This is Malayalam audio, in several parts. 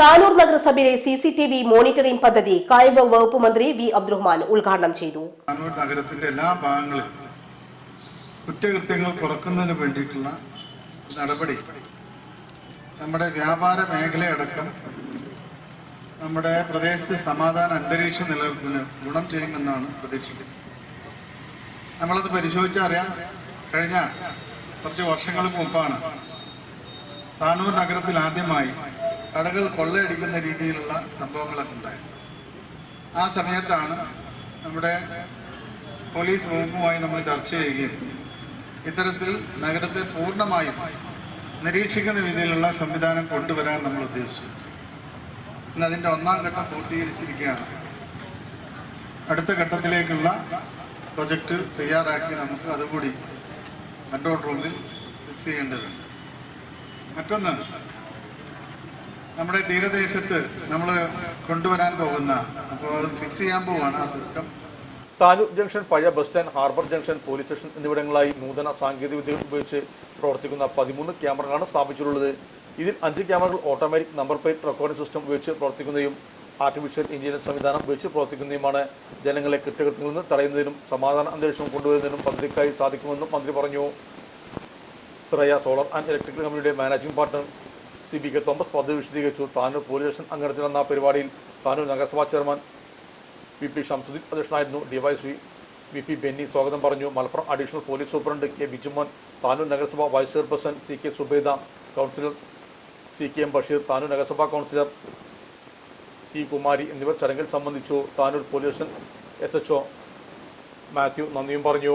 താനൂർ നഗരസഭയിലെ C C T V monitoring പദ്ധതി കായിക വകുപ്പ് മന്ത്രി വി അബ്ദുറഹ്മാൻ ഉദ്ഘാടനം ചെയ്തു. താനൂർ നഗരത്തിന്റെ എല്ലാ ഭാഗങ്ങളിലും കുറ്റകൃത്യങ്ങൾ കുറക്കുന്നതിന് വേണ്ടിയിട്ടുള്ള നടപടി. നമ്മുടെ വ്യാപാര മേഖലയടക്കം നമ്മുടെ പ്രദേശത്ത് സമാധാന അന്തരീക്ഷം നിലനിൽക്കുന്നതിന് ഗുണം ചെയ്യുമെന്നാണ് പ്രതീക്ഷിക്കുന്നത്. നമ്മളത് പരിശോധിച്ചാൽ അറിയാം കഴിഞ്ഞ കുറച്ച് വർഷങ്ങൾക്ക് മുമ്പാണ് താനൂർ നഗരത്തിൽ ആദ്യമായി കടകൾ കൊള്ളയടിക്കുന്ന രീതിയിലുള്ള സംഭവങ്ങളൊക്കെ ഉണ്ടായത് ആ സമയത്താണ് നമ്മുടെ പോലീസ് വകുപ്പുമായി നമ്മൾ ചർച്ച ചെയ്യുകയും ഇത്തരത്തിൽ നഗരത്തെ പൂർണമായും നിരീക്ഷിക്കുന്ന രീതിയിലുള്ള സംവിധാനം കൊണ്ടുവരാൻ നമ്മൾ ഉദ്ദേശിച്ചു. ഇന്ന് അതിന്റെ ഒന്നാം ഘട്ടം പൂർത്തീകരിച്ചിരിക്കുകയാണ്. അടുത്ത ഘട്ടത്തിലേക്കുള്ള പ്രൊജക്റ്റ് തയ്യാറാക്കി നമുക്ക് അതുകൂടി കൺട്രോൾ റൂമിൽ ഫിക്സ് ചെയ്യേണ്ടതുണ്ട്. മറ്റൊന്ന് നമ്മുടെ തീരദേശത്ത് നമ്മൾ കൊണ്ടുവരാൻ പോകുന്ന അപ്പോൾ ഫിക്സ് ചെയ്യാൻ പോവാണ് ആ സിസ്റ്റം താലൂക്ക് ജംഗ്ഷൻ പഴയ bus stand harbour junction police station എന്നിവിടങ്ങളായി നൂതന സാങ്കേതിക വിദ്യകൾ ഉപയോഗിച്ച് പ്രവർത്തിക്കുന്ന പതിമൂന്ന് ക്യാമറകളാണ് സ്ഥാപിച്ചിട്ടുള്ളത്. ഇതിൽ അഞ്ച് ക്യാമറകൾ automatic number plate recording system ഉപയോഗിച്ച് പ്രവർത്തിക്കുന്നതും ആർട്ടിഫിഷ്യൽ ഇന്റലിജൻസ് സംവിധാനം ഉപയോഗിച്ച് പ്രവർത്തിക്കുന്നതുമാണ്. ജനങ്ങളെ കുറ്റകൃത്യങ്ങളിൽ നിന്ന് തടയുന്നതിനും സമാധാന അന്തരീക്ഷം കൊണ്ടുവരുന്നതിനും പദ്ധതിക്കായി സാധിക്കുമെന്നും മന്ത്രി പറഞ്ഞു. ശ്രേയ സോളർ ആൻഡ് ഇലക്ട്രിക്കൽ കമ്പനിയുടെ managing partner C B K Thomas പദ്ധതി വിശദീകരിച്ചു. താനൂർ പോലീസ് സ്റ്റേഷൻ അംഗത്തിൽ നടന്ന പരിപാടിയിൽ താനൂർ നഗരസഭാ ചെയർമാൻ വി പി ഷംസുദ്ദീൻ അധ്യക്ഷനായിരുന്നു. ഡിവൈഎസ്പി വി പി ബെന്നി സ്വാഗതം പറഞ്ഞു. Malappuram additional police superintendent K Bijumon Tanur നഗരസഭ vice chairperson C K Subaida councillor C K M Basheer Tanur നഗരസഭാ കൗൺസിലർ ടി കുമാരി എന്നിവർ ചടങ്ങിൽ സംബന്ധിച്ചു. Tanur police station S HO Mathew നന്ദിയും പറഞ്ഞു.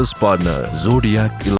Appliances partner zodiac